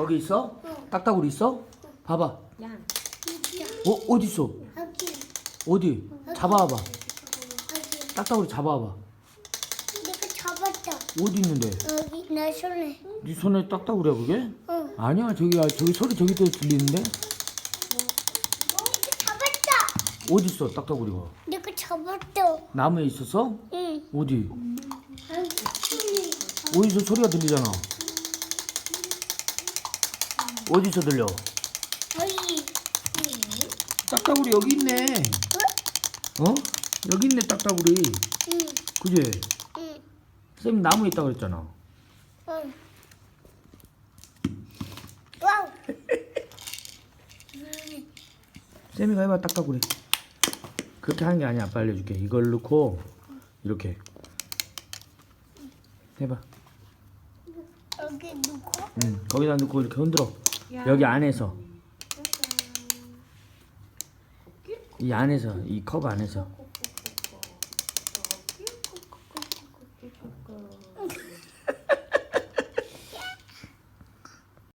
거기 있어? 딱따구리 있어? 봐봐. 양. 어 어디 있어? 여기 어디? 잡아와봐. 여기 딱따구리 잡아와봐. 내가 잡았다. 어디 있는데? 여기 내 손에. 네 손에 딱따구리야 그게? 응. 아니야 저기 아, 저기 소리 저기 또 들리는데? 내가 잡았다. 어디 있어 딱따구리가? 내가 잡았다. 나무에 있었어? 응. 어디? 여기. 어디서 소리가 들리잖아. 어디서 들려? 여기. 딱따구리 여기 있네. 어? 여기 있네 딱따구리. 응. 그지? 응. 쌤 나무에 있다 그랬잖아. 응. 와우. 쌤이가 해봐 딱따구리. 그렇게 하는 게 아니야. 아빠 알려줄게. 이걸 넣고 이렇게 해봐. 여기 누구? 응. 거기다 넣고 이렇게 흔들어. 여기 안에서. 이 안에서 이 컵 안에서